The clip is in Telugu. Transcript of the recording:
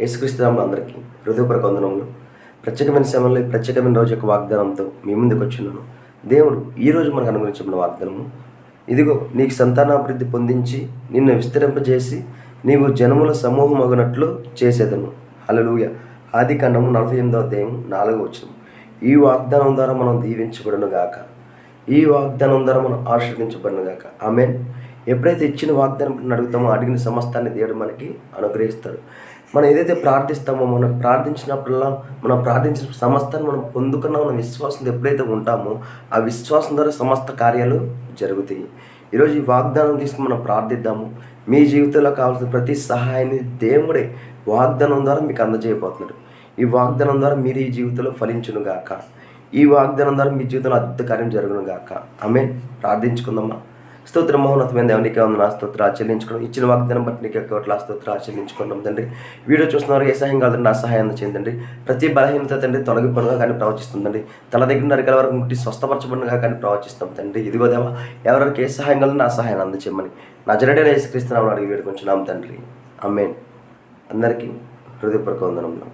యేసుక్రీస్తునామములో అందరికీ హృదయపూర్వక వందనములు. ప్రత్యేకమైన సమయంలో ఈ ప్రత్యేకమైన రోజు యొక్క వాగ్దానంతో మీ ముందుకు వచ్చినాను దేవుడు ఈ రోజు మనకు అనుగ్రహించిన వాగ్దానము. ఇదిగో నీకు సంతానాభివృద్ధి పొందించి నిన్ను విస్తరింపజేసి నీవు జనముల సమూహం అగునట్లు చేసేదను. అలలుయ ఆది కాండము నలభై ఎనిమిదో అధ్యాయం నాలుగో వచ్చిన ఈ వాగ్దానం ద్వారా మనం దీవించబడను గాక ఈ వాగ్దానం ద్వారా మనం ఆశీర్వదించబడను గాక ఆమెన్. ఎప్పుడైతే ఇచ్చిన వాగ్దానం అడుగుతామో అడిగిన సమస్తాన్ని దేవుడు మనకి అనుగ్రహిస్తాడు. మనం ఏదైతే ప్రార్థిస్తామో మనం ప్రార్థించినప్పుడల్లా మనం ప్రార్థించిన సమస్తాన్ని మనం పొందుకున్న మన విశ్వాసం ఎప్పుడైతే ఉంటామో ఆ విశ్వాసం ద్వారా సమస్త కార్యాలు జరుగుతాయి. ఈరోజు ఈ వాగ్దానం తీసుకుని మనం ప్రార్థిద్దాము. మీ జీవితంలో కావాల్సిన ప్రతి సహాయాన్ని దేవుడే వాగ్దానం ద్వారా మీకు అందజేయబోతున్నాడు. ఈ వాగ్దానం ద్వారా మీరు ఈ జీవితంలో ఫలించును గాక. ఈ వాగ్దానం ద్వారా మీ జీవితంలో అద్భుత కార్యం జరుగును గాక. ఆమె ప్రార్థించుకుందామా? స్తోత్ర మహోన్నతమైన దేవునికి ఉంది నా స్తోత్ర ఆచరించుకోవడం ఇచ్చిన వాగ్దానం బట్టి నీకు కోట్ల స్తోత్ర ఆచరించుకున్నాం తండ్రి. వీడియో చూస్తున్నారు ఏ సహాయం కాదండి నా సహాయం చేయండి ప్రతి బలహీనత తండ్రి తొలగిపోనుగా కానీ ప్రవచిస్తుందండి తల దగ్గర నరికల వరకు ముట్టి స్వస్థపరచబడినగా కానీ ప్రవచిస్తాం తండ్రి. ఇదిగో దేవా ఎవరికి ఏ సహాయం కాదు నా సహాయాన్ని అందచేయమని. నా జనడైన యేసుక్రీస్తున్నామని అడిగి వేడుకుంటున్నాం తండ్రి. అమ్మేన్ అందరికీ హృదయపూర్వక వందనంలో